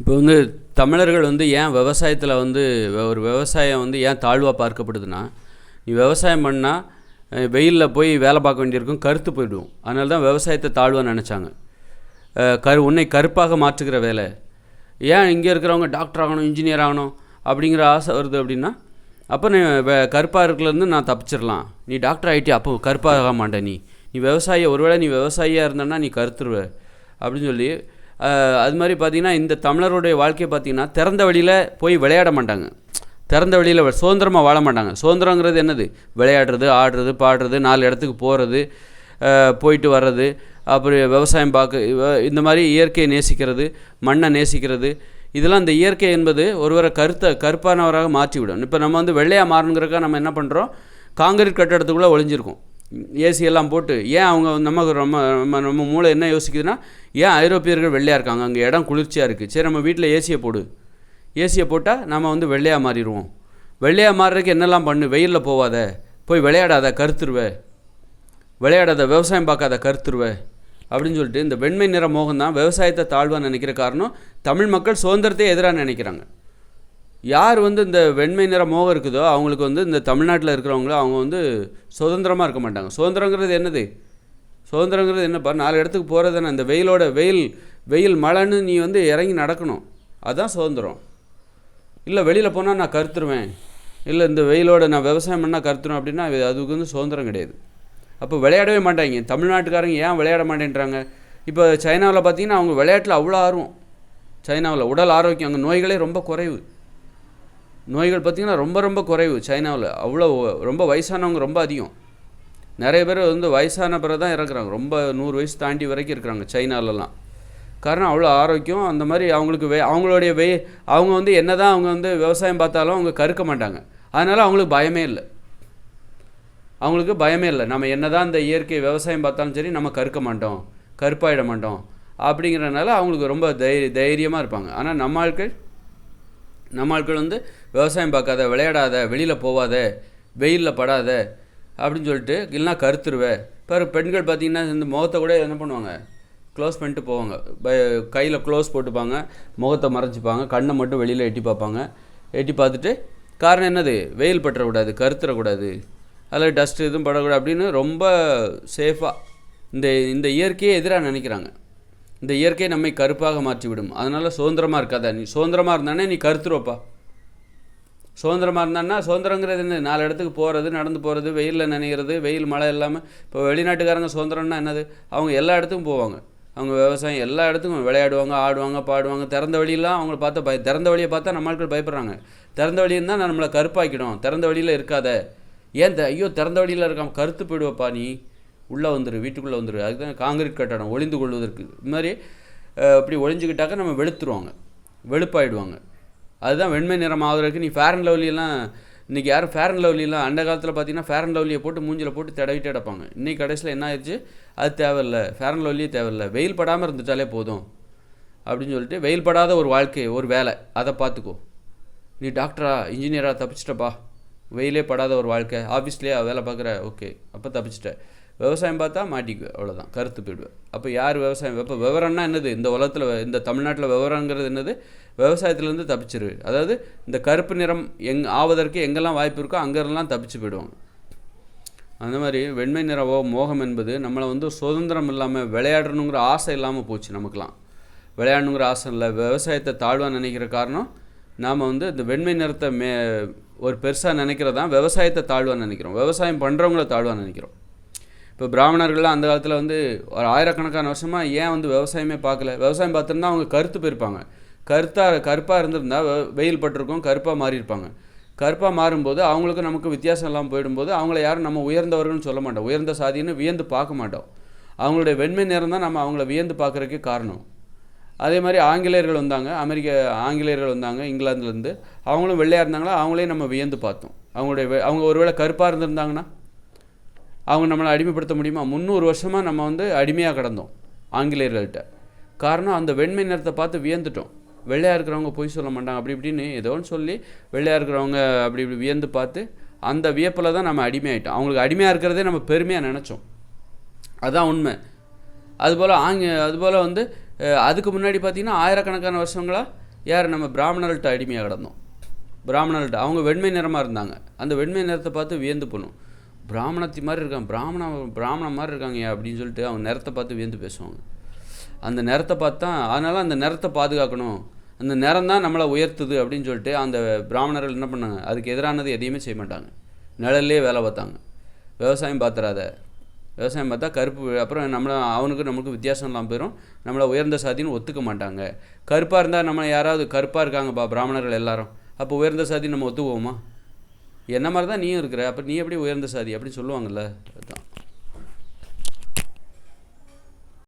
இப்போ வந்து தமிழர்கள் வந்து ஏன் விவசாயத்தில் வந்து ஒரு விவசாயம் வந்து ஏன் தாழ்வாக பார்க்கப்படுதுன்னா நீ விவசாயம் பண்ணால் வெயிலில் போய் வேலை பார்க்க வேண்டியிருக்கும் கருத்து போயிடுவோம் அதனால தான் விவசாயத்தை தாழ்வாக நினச்சாங்க. கரு உன்னை கருப்பாக மாற்றுகிற வேலை. ஏன் இங்கே இருக்கிறவங்க டாக்டர் ஆகணும் இன்ஜினியர் ஆகணும் அப்படிங்கிற ஆசை வருது அப்படின்னா அப்போ நீ வே- கருப்பாக இருக்கிறதுலேருந்து நான் தப்பிச்சிடலாம். நீ டாக்டர் ஆகிட்டே அப்போ கருப்பாக ஆக மாட்டே நீ. நீ விவசாயி ஒருவேளை நீ விவசாயியாக இருந்தேன்னா நீ கருத்துருவ. அப்படின்னு சொல்லி அது மாதிரி பார்த்தீங்கன்னா இந்த தமிழருடைய வாழ்க்கையை பார்த்தீங்கன்னா திறந்த வழியில் போய் விளையாட மாட்டாங்க. திறந்த வெளியில் சுதந்திரமாக வாழ மாட்டாங்க. சுதந்திரங்கிறது என்னது? விளையாடுறது ஆடுறது பாடுறது நாலு இடத்துக்கு போகிறது போயிட்டு வர்றது அப்புறம் விவசாயம் பார்க்க இந்த மாதிரி இயற்கையை நேசிக்கிறது மண்ணை நேசிக்கிறது. இதெல்லாம் இந்த இயற்கை என்பது ஒருவரை கருத்தை கருப்பானவராக மாற்றிவிடும். இப்போ நம்ம வந்து வெள்ளையாக மாறணுங்கிறக்காக நம்ம என்ன பண்ணுறோம் காங்கிரீட் கட்டடத்துக்குள்ளே ஒளிஞ்சிருக்கோம். ஏசியெல்லாம் போட்டு ஏன் அவங்க நமக்கு ரொம்ப நம்ம நம்ம மூளை என்ன யோசிக்குதுன்னா ஏன் ஐரோப்பியர்கள் வெள்ளையாக இருக்காங்க? அங்கே இடம் குளிர்ச்சியாக இருக்குது சரி நம்ம வீட்டில் ஏசியை போடு. ஏசியை போட்டால் நம்ம வந்து வெள்ளையாக மாறிடுவோம். வெள்ளையாக மாறுறதுக்கு என்னெல்லாம் பண்ணு? வெயிலில் போவாத. போய் விளையாடாத கருத்துருவ. விளையாடாத விவசாயம் பார்க்காத கருத்துருவ. அப்படின்னு சொல்லிட்டு இந்த வெண்மை நிற மோகம் தான் விவசாயத்தை தாழ்வாக நினைக்கிற காரணம். தமிழ் மக்கள் சுதந்திரத்தை எதிராக நினைக்கிறாங்க. யார் வந்து இந்த வெண்மை நிற மோகம் இருக்குதோ அவங்களுக்கு வந்து இந்த தமிழ்நாட்டில் இருக்கிறவங்கள அவங்க வந்து சுதந்திரமாக இருக்க மாட்டாங்க. சுதந்திரங்கிறது என்னது? சுதந்திரங்கிறது என்னப்பா நாலு இடத்துக்கு போகிறது தானே. இந்த வெயிலோட வெயில் வெயில் மழைன்னு நீ வந்து இறங்கி நடக்கணும். அதுதான் சுதந்திரம். இல்லை வெளியில் போனால் நான் கருத்துருவேன். இல்லை இந்த வெயிலோட நான் விவசாயம் பண்ணால் கருத்துருவேன் அப்படின்னா அதுக்கு வந்து சுதந்திரம் கிடையாது. அப்போ விளையாடவே மாட்டாங்க. தமிழ்நாட்டுக்காரங்க ஏன் விளையாட மாட்டேன்றாங்க? இப்போ சைனாவில் பார்த்தீங்கன்னா அவங்க விளையாட்டில் அவ்வளோ ஆர்வம். சைனாவில் உடல் ஆரோக்கியம் அங்கே நோய்களே ரொம்ப குறைவு. நோய்கள் பார்த்திங்கன்னா ரொம்ப ரொம்ப குறைவு சைனாவில். அவ்வளோ ரொம்ப வயசானவங்க ரொம்ப அதிகம். நிறைய பேர் வந்து வயசான பிறகு தான் இறக்குறாங்க. ரொம்ப நூறு வயசு தாண்டி வரைக்கும் இருக்கிறாங்க சைனாலலாம். காரணம் அவ்வளோ ஆரோக்கியம். அந்த மாதிரி அவங்களுக்கு வே அவங்களுடைய வே அவங்க வந்து என்ன தான் அவங்க வந்து விவசாயம் பார்த்தாலும் அவங்க கருக்க மாட்டாங்க. அதனால் அவங்களுக்கு பயமே இல்லை. அவங்களுக்கு பயமே இல்லை. நம்ம என்ன தான் இந்த இயற்கை விவசாயம் பார்த்தாலும் சரி நம்ம கருக்க மாட்டோம் கருப்பாயிட மாட்டோம் அப்படிங்கிறனால அவங்களுக்கு ரொம்ப தைரிய தைரியமாக இருப்பாங்க. ஆனால் நம்ம ஆட்கள் நம்ம ஆட்கள் வந்து விவசாயம் பார்க்காத விளையாடாத வெளியில் போகாத வெயிலில் படாத அப்படின்னு சொல்லிட்டு இல்லைனா கருத்துருவேன் இப்போ பெண்கள் பார்த்தீங்கன்னா இந்த முகத்தை கூட என்ன பண்ணுவாங்க? க்ளோஸ் பண்ணிட்டு போவாங்க. கையில் க்ளோஸ் போட்டுப்பாங்க முகத்தை மறைச்சிப்பாங்க கண்ணை மட்டும் வெளியில் எட்டி பார்ப்பாங்க. எட்டி பார்த்துட்டு காரணம் என்னது? வெயில் பற்றக்கூடாது கருத்துறக்கூடாது. அதில் டஸ்ட்டு எதுவும் படக்கூடாது அப்படின்னு ரொம்ப சேஃபாக இந்த இந்த இயற்கையை எதிராக நினைக்கிறாங்க. இந்த இயற்கை நம்மை கருப்பாக மாற்றிவிடும். அதனால் சுதந்திரமாக இருக்காத நீ. சுதந்திரமாக இருந்தானே நீ கருத்துருவப்பா. சுதந்திரமாக இருந்தான்னா சுதந்திரங்கிறது என்ன நாலு இடத்துக்கு போகிறது நடந்து போகிறது வெயிலில் நினைக்கிறது வெயில் மழை இல்லாமல் இப்போ வெளிநாட்டுக்காரங்க சுதந்திரம்னா என்னது? அவங்க எல்லா இடத்துக்கும் போவாங்க. அவங்க விவசாயம் எல்லா இடத்துக்கும் விளையாடுவாங்க ஆடுவாங்க பாடுவாங்க. திறந்த வழியெல்லாம் அவங்கள பார்த்தா பய திறந்த வழியை பார்த்தா நம்ம ஆட்கள் பயப்படுறாங்க. திறந்த வழின்னு தான் நம்மளை கருப்பாக்கிடும். திறந்த வழியில் இருக்காத. ஏன் த ஐயோ திறந்த வழியில் இருக்காம கருத்து போயிடுவப்பா நீ. உள்ளே வந்துடும் வீட்டுக்குள்ளே வந்துரு. அதுக்கு தான் காங்கிரீட் கட்டடம் ஒளிந்து கொள்வதற்கு. இது மாதிரி இப்படி ஒழிஞ்சுக்கிட்டாக்க நம்ம வெளுத்துருவாங்க. வெளுப்பாயிடுவாங்க. அதுதான் வெண்மை நிறம் ஆகுறதுக்கு நீ ஃபேர் அண்ட் லவ்லியெல்லாம் இன்றைக்கி யாரும் ஃபேர் அண்ட் லவ்லியெல்லாம் அந்த காலத்தில் பார்த்தீங்கன்னா ஃபேர் அண்ட் லவ்லியை போட்டு மூஞ்சில் போட்டு தடவிட்டு கிடப்பாங்க. இன்னைக்கு கடைசியில் என்ன ஆயிடுச்சு அது தேவையில்ல. ஃபேர் அண்ட் லவ்லியே தேவையில்லை. வெயில் படாமல் இருந்துட்டாலே போதும். அப்படின்னு சொல்லிட்டு வெயில் படாத ஒரு வாழ்க்கை ஒரு வேலை. அதை பார்த்துக்கோ நீ டாக்டரா இன்ஜினியராக தப்பிச்சிட்டப்பா. வெயிலே படாத ஒரு வாழ்க்கை. ஆஃபீஸ்லேயே வேலை பார்க்குற ஓகே அப்போ தப்பிச்சிட்ட. விவசாயம் பார்த்தா மாட்டிக்குவேன் அவ்வளோதான் கருத்து போயிடுவேன் அப்போ யார் விவசாயம் இப்போ விவரம்னா என்னது? இந்த உலகத்தில் இந்த தமிழ்நாட்டில் விவரங்கிறது என்னது? விவசாயத்துலேருந்து தப்பிச்சிரு அதாவது இந்த கருப்பு நிறம் எங் ஆவதற்கு எங்கெல்லாம் வாய்ப்பு இருக்கோ அங்கெல்லாம் தப்பிச்சு போயிடுவாங்க. அந்த மாதிரி வெண்மை நிறவோ மோகம் என்பது நம்மளை வந்து சுதந்திரம் இல்லாமல் விளையாடணுங்கிற ஆசை இல்லாமல் போச்சு நமக்குலாம் விளையாடணுங்கிற ஆசை இல்லை. விவசாயத்தை தாழ்வாக நினைக்கிற காரணம் நாம் வந்து இந்த வெண்மை நிறத்தை மே ஒரு பெருசாக நினைக்கிறதான் விவசாயத்தை தாழ்வாக நினைக்கிறோம். விவசாயம் பண்ணுறவங்கள தாழ்வாக நினைக்கிறோம். இப்போ பிராமணர்கள்லாம் அந்த காலத்தில் வந்து ஒரு ஆயிரக்கணக்கான வருஷமாக ஏன் வந்து விவசாயமே பார்க்கல? விவசாயம் பார்த்துருந்தா அவங்க கருத்து போயிருப்பாங்க. கருத்தாக கருப்பாக இருந்திருந்தா வெ- வெயில் பட்டிருக்கும் கருப்பாக மாறியிருப்பாங்க. கருப்பாக மாறும்போது அவங்களுக்கு நமக்கு வித்தியாசம் இல்லாமல் போயிடும்போது அவங்கள யாரும் நம்ம உயர்ந்தவர்கள்னு சொல்ல மாட்டோம். உயர்ந்த சாதின்னு வியந்து பார்க்க மாட்டோம். அவங்களுடைய வெண்மை நேரம் தான் நம்ம அவங்கள வியந்து பார்க்குறதுக்கு காரணம். அதே மாதிரி ஆங்கிலேயர்கள் வந்தாங்க. அமெரிக்க ஆங்கிலேயர்கள் வந்தாங்க இங்கிலாந்துலேருந்து அவங்களும் வெள்ளையாக இருந்தாங்களா? அவங்களையும் நம்ம வியந்து பார்த்தோம். அவங்களுடைய அவங்க ஒருவேளை கருப்பாக இருந்திருந்தாங்கன்னா? அவங்க நம்மளை அடிமைப்படுத்த முடியுமா? முந்நூறு வருஷமாக நம்ம வந்து அடிமையாக கிடந்தோம் ஆங்கிலேயர்கள்ட்ட. காரணம் அந்த வெண்மை நிறத்தை பார்த்து வியந்துட்டோம். வெள்ளையாக இருக்கிறவங்க பொய் சொல்ல மாட்டாங்க அப்படி இப்படின்னு ஏதோ ஒன்று சொல்லி வெள்ளையாக இருக்கிறவங்க அப்படி இப்படி வியந்து பார்த்து அந்த வியப்பில் தான் நம்ம அடிமையாயிட்டோம். அவங்களுக்கு அடிமையாக இருக்கிறதே நம்ம பெருமையாக நினச்சோம். அதுதான் உண்மை. அதுபோல் ஆங்க அதுபோல் வந்து அதுக்கு முன்னாடி பார்த்தீங்கன்னா ஆயிரக்கணக்கான வருஷங்களாக யார்? நம்ம பிராமணர்கள்ட்ட அடிமையாக கிடந்தோம். பிராமணர்கள்ட்ட அவங்க வெண்மை நிறமாக இருந்தாங்க. அந்த வெண்மை நிறத்தை பார்த்து வியந்து போனோம். பிராமணத்தி மாதிரி இருக்கான். பிராமண பிராமணம் மாதிரி இருக்காங்க அப்படின்னு சொல்லிட்டு அவங்க நிறத்தை பார்த்து வியந்து பேசுவாங்க. அந்த நிறத்தை பார்த்தா அதனால் அந்த நிறத்தை பாதுகாக்கணும். அந்த நிறம் தான் நம்மளை உயர்த்துது அப்படின்னு சொல்லிட்டு அந்த பிராமணர்கள் என்ன பண்ணாங்க? அதுக்கு எதிரானது எதையுமே செய்ய மாட்டாங்க. நிழல்லே வேலை பார்த்தாங்க. விவசாயம் பார்த்துறாத. விவசாயம் பார்த்தா கருப்பு அப்புறம் நம்மளை அவனுக்கு நமக்கு வித்தியாசம் இல்லாமல் போயிடும் நம்மளை உயர்ந்த சாதின்னு ஒத்துக்க மாட்டாங்க. கருப்பாக இருந்தால் நம்ம யாராவது கருப்பாக இருக்காங்கப்பா பிராமணர்கள் எல்லாரும். அப்போ உயர்ந்த சாதி நம்ம ஒத்துக்குவோமா? என்ன மாதிரி தான் நீயும் இருக்கிற? அப்போ நீ எப்படி உயர்ந்த சாதி? அப்படின்னு சொல்லுவாங்கல்ல.